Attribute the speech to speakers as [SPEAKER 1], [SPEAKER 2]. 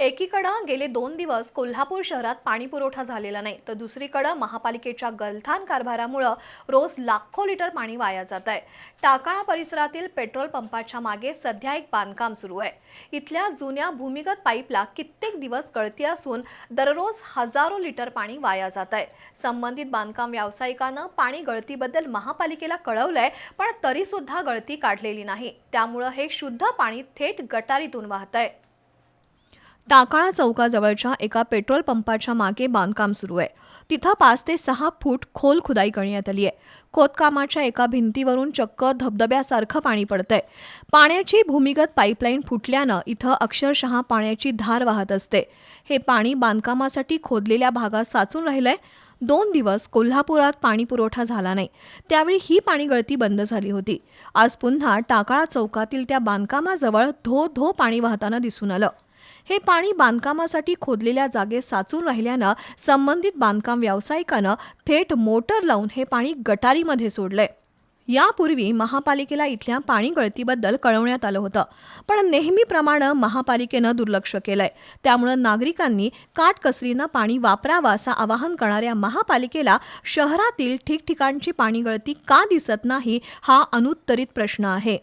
[SPEAKER 1] एकीकडं गेले दोन दिवस कोल्हापूर शहरात पाणी पुरवठा झालेला नाही तर दुसरीकडं महापालिकेच्या गलथान कारभारामुळं रोज लाखो लिटर पाणी वाया जात आहे. टाकाळा परिसरातील पेट्रोल पंपाच्या मागे सध्या एक बांधकाम सुरू आहे. इथल्या जुन्या भूमिगत पाईपला कित्येक दिवस गळती असून दररोज हजारो लिटर पाणी वाया जात आहे. संबंधित बांधकाम व्यावसायिकानं पाणी गळतीबद्दल महापालिकेला कळवलंय पण तरीसुद्धा गळती काढलेली नाही. त्यामुळं हे शुद्ध पाणी थेट गटारीतून वाहत आहे. टाकाळा चौकाजवळच्या एका पेट्रोल पंपाच्या मागे बांधकाम सुरू आहे. तिथं पाच ते सहा फूट खोल खुदाई करण्यात आली आहे. खोदकामाच्या एका भिंतीवरून चक्क धबधब्यासारखं पाणी पडतंय. पाण्याची भूमिगत पाईपलाईन फुटल्यानं इथं अक्षरशः पाण्याची धार वाहत असते. हे पाणी बांधकामासाठी खोदलेल्या भागात साचून राहिलंय. दोन दिवस कोल्हापुरात पाणी पुरवठा झाला नाही. त्यावेळी ही पाणी गळती बंद झाली होती. आज पुन्हा टाकाळा चौकातील त्या बांधकामाजवळ धो धो पाणी वाहताना दिसून आलं. हे पाणी बांधकामासाठी खोदलेल्या जागेत साचून राहिल्यानं संबंधित बांधकाम व्यावसायिकानं थेट मोटर लावून हे पाणी गटारीमध्ये सोडलंय. यापूर्वी महापालिकेला इथल्या पाणी गळतीबद्दल कळवण्यात आलं होतं पण नेहमीप्रमाणे महापालिकेनं दुर्लक्ष केलंय. त्यामुळं नागरिकांनी काटकसरीनं पाणी वापरावं असं आवाहन करणाऱ्या महापालिकेला शहरातील ठिकठिकाणची पाणी गळती का दिसत नाही हा अनुत्तरित प्रश्न आहे.